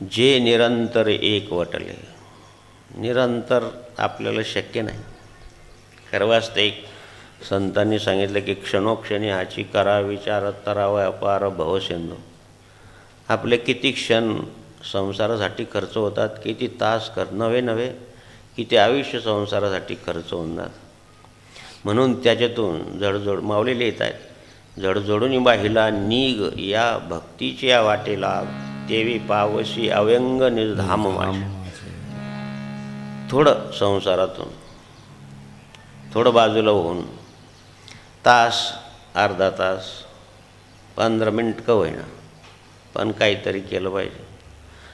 जे निरंतर एक वटले. निरंतर आपल्याला शक्य नाही. खरं एक संतांनी सांगितलं की क्षणोक्षणी हाची करा विचार तरावा अपार भवसिंधू आपले किती क्षण संसारासाठी खर्च होतात किती तास कर नवे नवे किती आयुष्य संसारासाठी खर्च होऊन म्हणून त्याच्यातून जडजोड मावलेले येत आहेत जडजोडून बाहिला नीग या भक्तीच्या वाटेला देवी पावशी अव्यंग निर्धाम थोडं संसारातून थोडं बाजूला होऊन तास अर्धा तास पंधरा मिनिट का होईना पण काहीतरी केलं पाहिजे.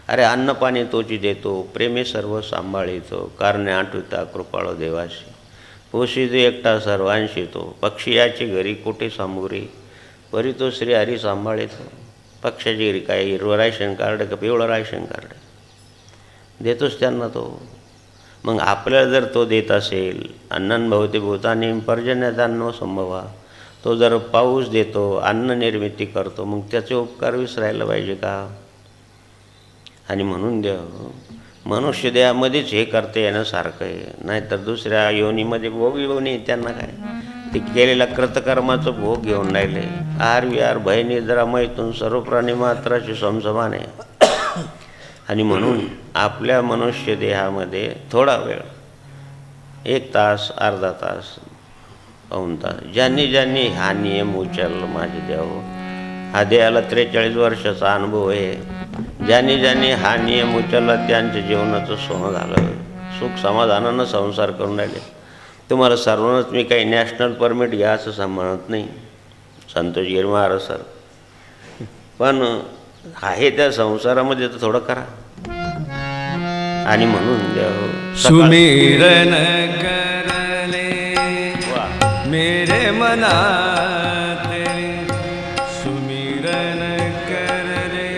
अरे अन्न पाणी तोची देतो प्रेमे सर्व सांभाळितो कारणे आठविता कृपाळो देवाशी. पोषितो एकटा सर्वांशी तो पक्षी याची घरी कुठे सामुरी परी तो श्री हरी सांभाळितो. पक्षाची काय? हिरवं राशन कार्ड का पिवळं राशन कार्ड? देतोच त्यांना तो. मग आपल्याला जर तो देत असेल अन्नन भवते भूताने पर्जन्यदान संभवा. तो जर पाऊस देतो अन्न निर्मिती करतो मग त्याचे उपकार विसरायला पाहिजे का? आणि म्हणून द्या मनुष्य देहामध्येच हे करता सारखं आहे. नाहीतर दुसऱ्या योनीमध्ये भोग योनी त्यांना काय? ते केलेल्या कृतकर्माचं भोग घेऊन राहिले. आहार विहार भय निद्रा मैथून सर्व प्राणी मात्राशी समसमान आहे. आणि म्हणून आपल्या मनुष्य देहामध्ये थोडा वेळ एक तास अर्धा तास पाऊन तास ज्यांनी ज्यांनी हा नियम उचलला माझे देव हा देहाला त्रेचाळीस वर्षाचा अनुभव आहे. ज्यांनी ज्यांनी हा नियम उचलला त्यांच्या जीवनाचं सोनं झालं. सुख समाधानानं संसार करून राहिले. तुम्हाला सर्वांनाच मी काही नॅशनल परमिट घ्या असं सा- म्हणत नाही. संतोष गिर महाराज सर पण आहे त्या संसारामध्ये तर थोडं करा. आणि म्हणून देव हो. सुमिरन करले मेरे मना सुमिरन करले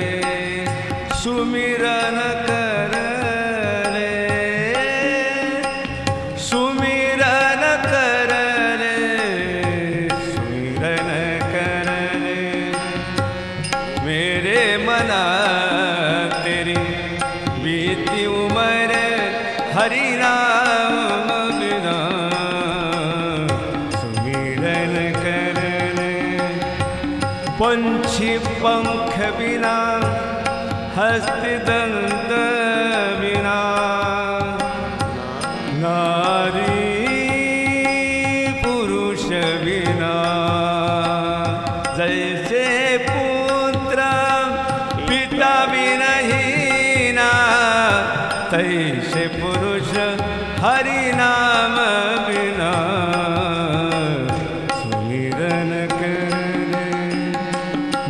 सुमिरन कर मेरे मना तेरी बीती उमर हरि राम बिना सुमिरन करने पंछी पंख बिना हस्त दंत तैसे पुरुष हरि नाम बिना सुमिरन करने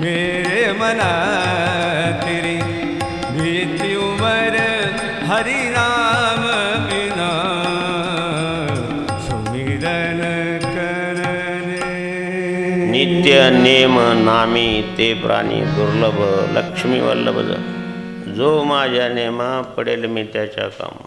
मेरे मना तेरी बीती उमर हरि नाम बिना सुमिरन करने नित्य नेम नामी ते प्राणी दुर्लभ लक्ष्मी वल्लभ जो माझ्या नेमा पडेल मी त्याच्या काम